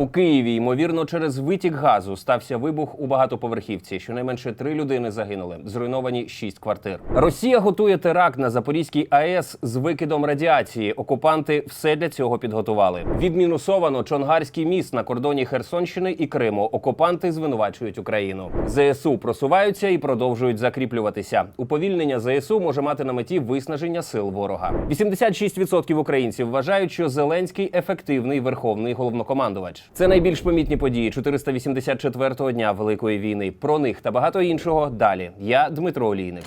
У Києві, ймовірно, через витік газу стався вибух у багатоповерхівці. Щонайменше три людини загинули. Зруйновані шість квартир. Росія готує теракт на Запорізькій АЕС з викидом радіації. Окупанти все для цього підготували. Відмінусовано Чонгарський міст на кордоні Херсонщини і Криму. Окупанти звинувачують Україну. ЗСУ просуваються і продовжують закріплюватися. Уповільнення ЗСУ може мати на меті виснаження сил ворога. 86% українців вважають, що Зеленський ефективний верховний головнокомандувач. Це найбільш помітні події 484-го дня Великої війни. Про них та багато іншого далі. Я Дмитро Олійник.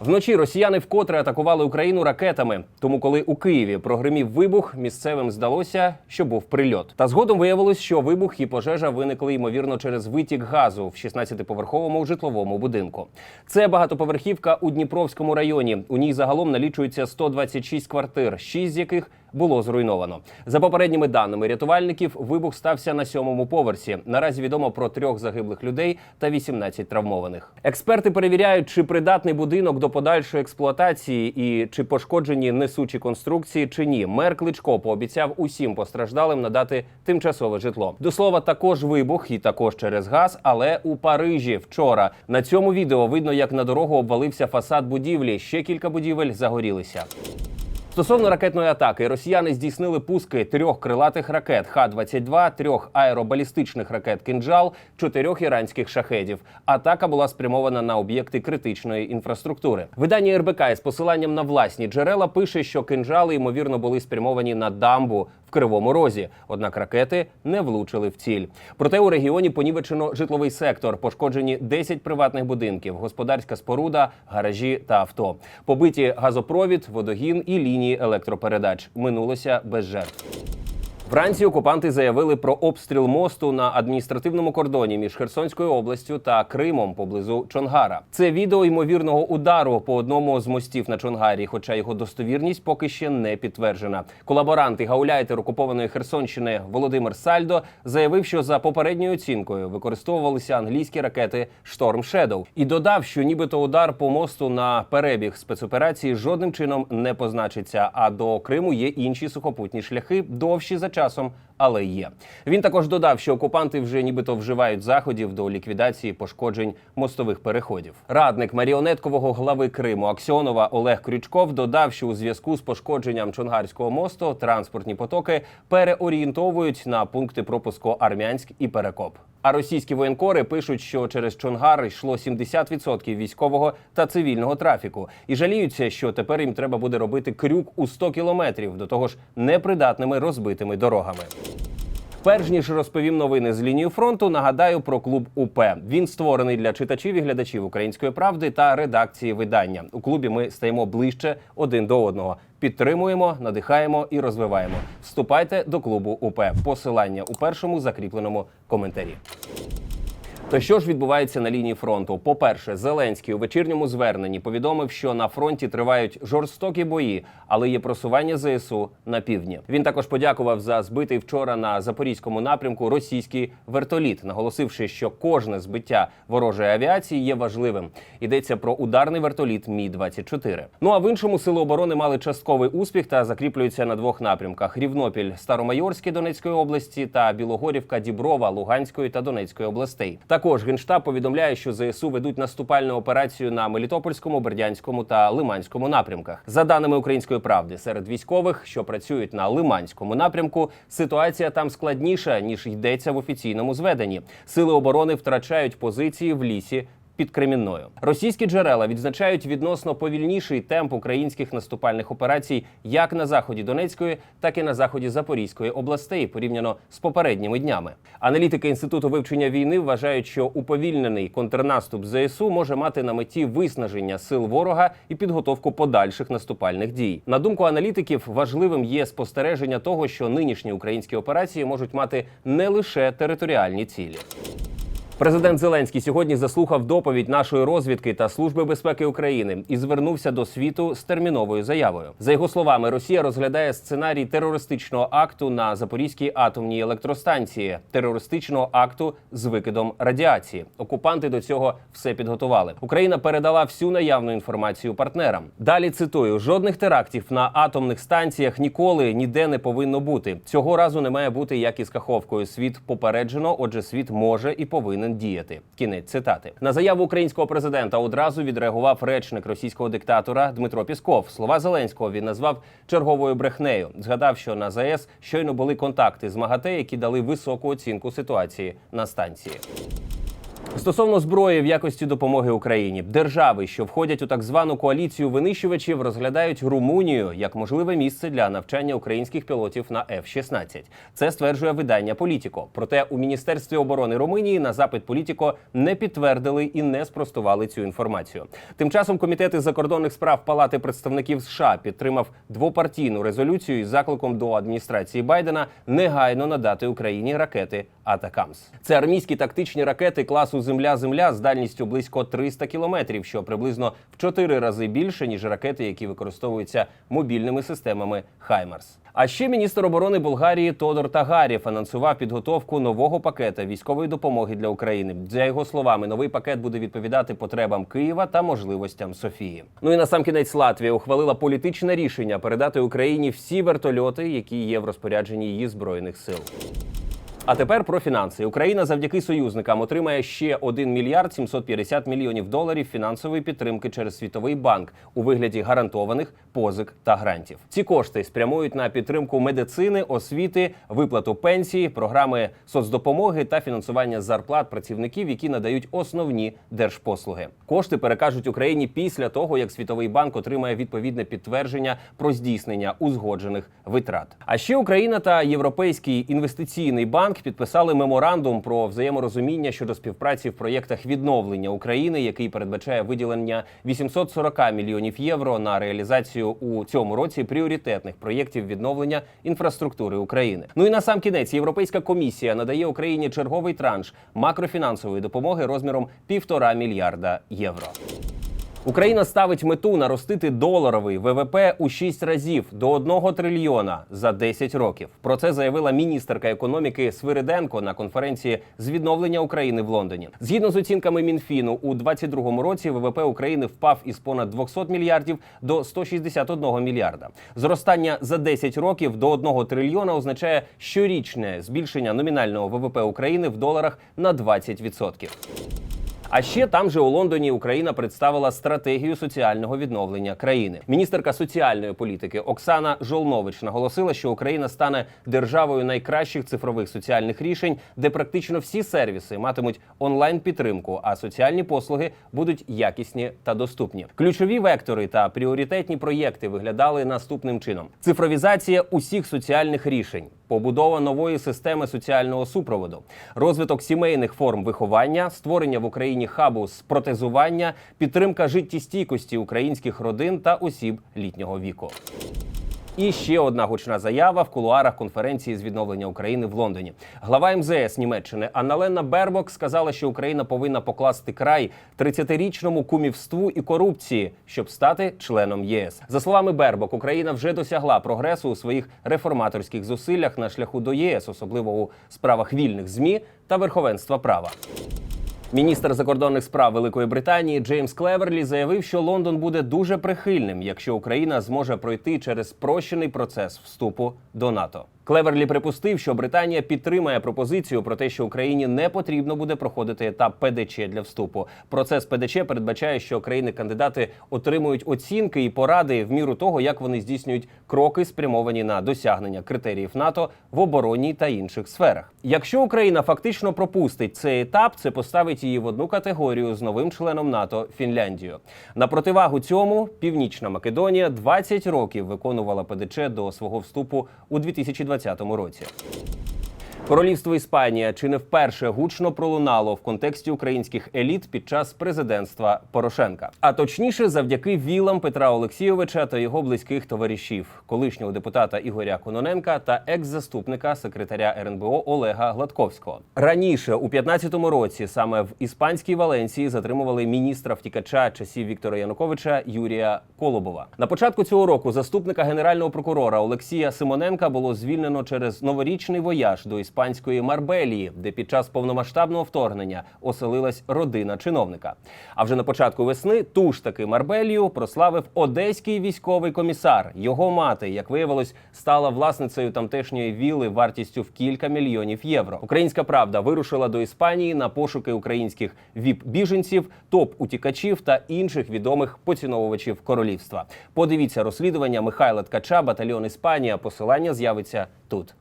Вночі росіяни вкотре атакували Україну ракетами. Тому, коли у Києві прогримів вибух, місцевим здалося, що був прильот. Та згодом виявилось, що вибух і пожежа виникли ймовірно через витік газу в 16-поверховому житловому будинку. Це багатоповерхівка у Дніпровському районі. У ній загалом налічується 126 квартир, 6 з яких було зруйновано. За попередніми даними рятувальників, вибух стався на сьомому поверсі. Наразі відомо про трьох загиблих людей та 18 травмованих. Експерти перевіряють, чи придатний будинок до подальшої експлуатації і чи пошкоджені несучі конструкції чи ні. Мер Кличко пообіцяв усім постраждалим надати тимчасове житло. До слова, також вибух і також через газ, але у Парижі вчора на цьому відео видно, як на дорогу обвалився фасад будівлі. Ще кілька будівель загорілися. Стосовно ракетної атаки, росіяни здійснили пуски трьох крилатих ракет Х-22, трьох аеробалістичних ракет «Кинджал», чотирьох іранських шахедів. Атака була спрямована на об'єкти критичної інфраструктури. Видання РБК із посиланням на власні джерела пише, що кинджали ймовірно були спрямовані на дамбу в Кривому Розі. Однак ракети не влучили в ціль. Проте у регіоні понівечено житловий сектор, пошкоджені 10 приватних будинків, господарська споруда, гаражі та авто. Побиті газопровід, водогін і лінії електропередач. Минулося без жертв. Вранці окупанти заявили про обстріл мосту на адміністративному кордоні між Херсонською областю та Кримом поблизу Чонгара. Це відео ймовірного удару по одному з мостів на Чонгарі, хоча його достовірність поки ще не підтверджена. Колаборант і гауляйтер окупованої Херсонщини Володимир Сальдо заявив, що за попередньою оцінкою використовувалися англійські ракети Storm Shadow. і додав, що нібито удар по мосту на перебіг спецоперації жодним чином не позначиться. А до Криму є інші сухопутні шляхи, довші за часом, але є. Він також додав, що окупанти вже нібито вживають заходів до ліквідації пошкоджень мостових переходів. Радник маріонеткового глави Криму Аксьонова Олег Крючков додав, що у зв'язку з пошкодженням Чонгарського мосту транспортні потоки переорієнтовують на пункти пропуску Армянськ і Перекоп. А російські воєнкори пишуть, що через Чонгар йшло 70% військового та цивільного трафіку, і жаліються, що тепер їм треба буде робити крюк у 100 кілометрів, до того ж непридатними розбитими дорогами. Перш ніж розповім новини з лінії фронту, нагадаю про клуб УП. Він створений для читачів і глядачів української правди та редакції видання. У клубі ми стаємо ближче один до одного. Підтримуємо, надихаємо і розвиваємо. Вступайте до клубу УП. Посилання у першому закріпленому коментарі. То що ж відбувається на лінії фронту? По-перше, Зеленський у вечірньому зверненні повідомив, що на фронті тривають жорстокі бої, але є просування ЗСУ на півдні. Він також подякував за збитий вчора на запорізькому напрямку російський вертоліт, наголосивши, що кожне збиття ворожої авіації є важливим. Йдеться про ударний вертоліт Мі 24 Ну а в іншому сили оборони мали частковий успіх та закріплюються на двох напрямках: Рівнопіль, Старомайорський Донецької області та Білогорівка, Діброва, Луганської та Донецької областей. Також генштаб повідомляє, що ЗСУ ведуть наступальну операцію на Мелітопольському, Бердянському та Лиманському напрямках. За даними української правди, серед військових, що працюють на Лиманському напрямку, ситуація там складніша ніж йдеться в офіційному зведенні. Сили оборони втрачають позиції в лісі. Під Кремінною російські джерела відзначають відносно повільніший темп українських наступальних операцій як на заході Донецької, так і на заході Запорізької областей, порівняно з попередніми днями. Аналітики інституту вивчення війни вважають, що уповільнений контрнаступ ЗСУ може мати на меті виснаження сил ворога і підготовку подальших наступальних дій. На думку аналітиків, важливим є спостереження того, що нинішні українські операції можуть мати не лише територіальні цілі. Президент Зеленський сьогодні заслухав доповідь нашої розвідки та служби безпеки України і звернувся до світу з терміновою заявою. За його словами, Росія розглядає сценарій терористичного акту на Запорізькій атомній електростанції, терористичного акту з викидом радіації. Окупанти до цього все підготували. Україна передала всю наявну інформацію партнерам. Далі цитую: жодних терактів на атомних станціях ніколи ніде не повинно бути. Цього разу не має бути як із каховкою. Світ попереджено, отже, світ може і повинен діяти. Кінець цитати на заяву українського президента одразу відреагував речник російського диктатора Дмитро Пісков. Слова Зеленського він назвав черговою брехнею. Згадав, що на ЗАЕС щойно були контакти з МАГАТЕ, які дали високу оцінку ситуації на станції. Стосовно зброї в якості допомоги Україні, держави, що входять у так звану коаліцію винищувачів, розглядають Румунію як можливе місце для навчання українських пілотів на F-16. Це стверджує видання Політіко. Проте у міністерстві оборони Румунії на запит Політіко не підтвердили і не спростували цю інформацію. Тим часом комітет із закордонних справ Палати представників США підтримав двопартійну резолюцію із закликом до адміністрації Байдена негайно надати Україні ракети Атакамс. Це армійські тактичні ракети класу Земля-Земля з дальністю близько 300 кілометрів, що приблизно в 4 рази більше ніж ракети, які використовуються мобільними системами Хаймарс. А ще міністр оборони Болгарії Тодор Тагарєв анонсував підготовку нового пакета військової допомоги для України. За його словами, новий пакет буде відповідати потребам Києва та можливостям Софії. Ну і на сам кінець Латвія ухвалила політичне рішення передати Україні всі вертольоти, які є в розпорядженні її збройних сил. А тепер про фінанси. Україна завдяки союзникам отримає ще 1 мільярд 750 мільйонів доларів фінансової підтримки через світовий банк у вигляді гарантованих позик та грантів. Ці кошти спрямують на підтримку медицини, освіти, виплату пенсії, програми соцдопомоги та фінансування зарплат працівників, які надають основні держпослуги. Кошти перекажуть Україні після того, як світовий банк отримає відповідне підтвердження про здійснення узгоджених витрат. А ще Україна та Європейський інвестиційний банк підписали меморандум про взаєморозуміння щодо співпраці в проєктах відновлення України, який передбачає виділення 840 мільйонів євро на реалізацію у цьому році пріоритетних проєктів відновлення інфраструктури України. Ну і на сам кінець Європейська комісія надає Україні черговий транш макрофінансової допомоги розміром півтора мільярда євро. Україна ставить мету наростити доларовий ВВП у 6 разів до 1 трильйона за 10 років. Про це заявила міністерка економіки Свириденко на конференції з відновлення України в Лондоні. Згідно з оцінками Мінфіну, у 2022 році ВВП України впав із понад 200 мільярдів до 161 мільярда. Зростання за 10 років до 1 трильйона означає щорічне збільшення номінального ВВП України в доларах на 20%. А ще там же у Лондоні Україна представила стратегію соціального відновлення країни. Міністерка соціальної політики Оксана Жолнович наголосила, що Україна стане державою найкращих цифрових соціальних рішень, де практично всі сервіси матимуть онлайн підтримку, а соціальні послуги будуть якісні та доступні. Ключові вектори та пріоритетні проєкти виглядали наступним чином: цифровізація усіх соціальних рішень. Побудова нової системи соціального супроводу, розвиток сімейних форм виховання, створення в Україні хабу з протезування, підтримка життєстійкості українських родин та осіб літнього віку. І ще одна гучна заява в кулуарах конференції з відновлення України в Лондоні. Глава МЗС Німеччини Анналена Бербок сказала, що Україна повинна покласти край 30-річному кумівству і корупції, щоб стати членом ЄС. За словами Бербок, Україна вже досягла прогресу у своїх реформаторських зусиллях на шляху до ЄС, особливо у справах вільних змі та верховенства права. Міністр закордонних справ Великої Британії Джеймс Клеверлі заявив, що Лондон буде дуже прихильним, якщо Україна зможе пройти через спрощений процес вступу до НАТО. Клеверлі припустив, що Британія підтримає пропозицію про те, що Україні не потрібно буде проходити етап ПДЧ для вступу. Процес ПДЧ передбачає, що країни-кандидати отримують оцінки і поради в міру того, як вони здійснюють кроки, спрямовані на досягнення критеріїв НАТО в оборонній та інших сферах. Якщо Україна фактично пропустить цей етап, це поставить її в одну категорію з новим членом НАТО Фінляндією. На противагу цьому Північна Македонія 20 років виконувала ПДЧ до свого вступу у 2020 році. Королівство Іспанія чи не вперше гучно пролунало в контексті українських еліт під час президентства Порошенка, а точніше, завдяки вілам Петра Олексійовича та його близьких товаришів, колишнього депутата Ігоря Кононенка та екс-заступника секретаря РНБО Олега Гладковського. Раніше у 15-му році саме в іспанській Валенції затримували міністра втікача часів Віктора Януковича Юрія Колобова. На початку цього року заступника генерального прокурора Олексія Симоненка було звільнено через новорічний вояж до іспанської Марбелії, де під час повномасштабного вторгнення оселилась родина чиновника. А вже на початку весни ту ж таки Марбелію прославив одеський військовий комісар. Його мати, як виявилось, стала власницею тамтешньої віли вартістю в кілька мільйонів євро. Українська правда вирушила до Іспанії на пошуки українських віп-біженців, топ-утікачів та інших відомих поціновувачів королівства. Подивіться розслідування Михайла Ткача, батальйон Іспанія. Посилання з'явиться тут.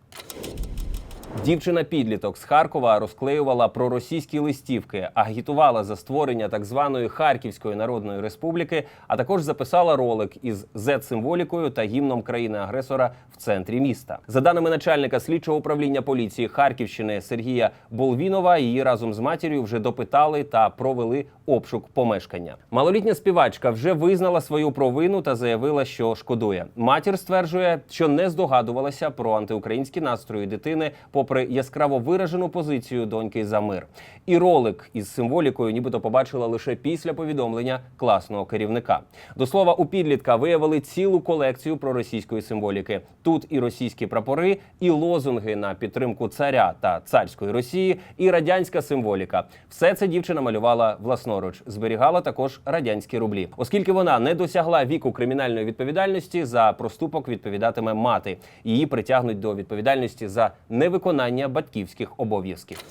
Дівчина-підліток з Харкова розклеювала проросійські листівки, агітувала за створення так званої Харківської Народної Республіки, а також записала ролик із Z-символікою та гімном країни-агресора в центрі міста. За даними начальника слідчого управління поліції Харківщини Сергія Болвінова, її разом з матір'ю вже допитали та провели обшук помешкання. Малолітня співачка вже визнала свою провину та заявила, що шкодує. Матір стверджує, що не здогадувалася про антиукраїнські настрої дитини, попри яскраво виражену позицію доньки за мир. І ролик із символікою, нібито побачила лише після повідомлення класного керівника. До слова, у підлітка виявили цілу колекцію проросійської символіки. Тут і російські прапори, і лозунги на підтримку царя та царської Росії, і радянська символіка. Все це дівчина малювала власноруч, зберігала також радянські рублі, оскільки вона не досягла віку кримінальної відповідальності за проступок відповідатиме мати. Її притягнуть до відповідальності за невиконання батьківських обов'язків.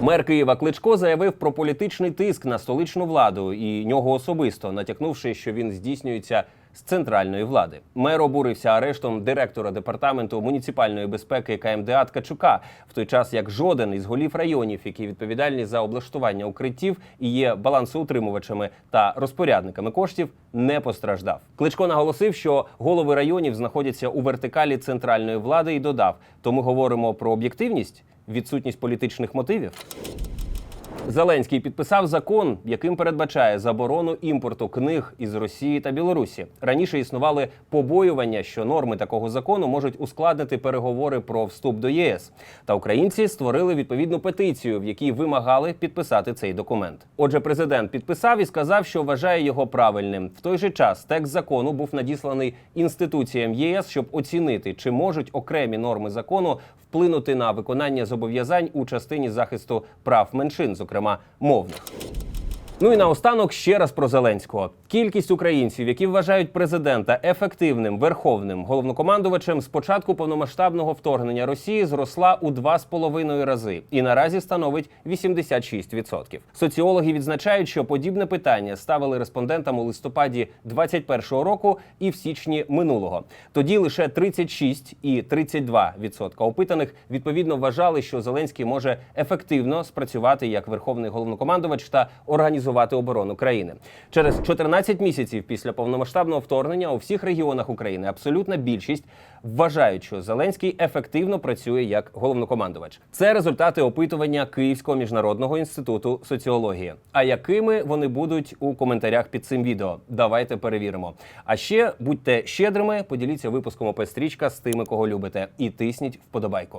Мер Києва Кличко заявив про політичний тиск на столичну владу і нього особисто, натякнувши, що він здійснюється з центральної влади. Мер обурився арештом директора департаменту муніципальної безпеки КМДА Ткачука, в той час як жоден із голів районів, які відповідальні за облаштування укриттів і є балансоутримувачами та розпорядниками коштів, не постраждав. Кличко наголосив, що голови районів знаходяться у вертикалі центральної влади і додав: тому говоримо про об'єктивність, відсутність політичних мотивів. Зеленський підписав закон, яким передбачає заборону імпорту книг із Росії та Білорусі. Раніше існували побоювання, що норми такого закону можуть ускладнити переговори про вступ до ЄС. Та українці створили відповідну петицію, в якій вимагали підписати цей документ. Отже, президент підписав і сказав, що вважає його правильним. В той же час текст закону був надісланий інституціям ЄС, щоб оцінити, чи можуть окремі норми закону вплинути на виконання зобов'язань у частині захисту прав меншин, зокрема мовних. Ну і наостанок ще раз про Зеленського. Кількість українців, які вважають президента ефективним верховним головнокомандувачем з початку повномасштабного вторгнення Росії зросла у два з половиною рази і наразі становить 86%. Соціологи відзначають, що подібне питання ставили респондентам у листопаді 21-го року і в січні минулого. Тоді лише 36 і 32% опитаних відповідно вважали, що Зеленський може ефективно спрацювати як верховний головнокомандувач та організувати оборону країни через 14 місяців після повномасштабного вторгнення у всіх регіонах України абсолютна більшість вважають, що Зеленський ефективно працює як головнокомандувач. Це результати опитування Київського міжнародного інституту соціології. А якими вони будуть у коментарях під цим відео? Давайте перевіримо. А ще будьте щедрими, поділіться випуском ОП Стрічка з тими, кого любите, і тисніть вподобайку.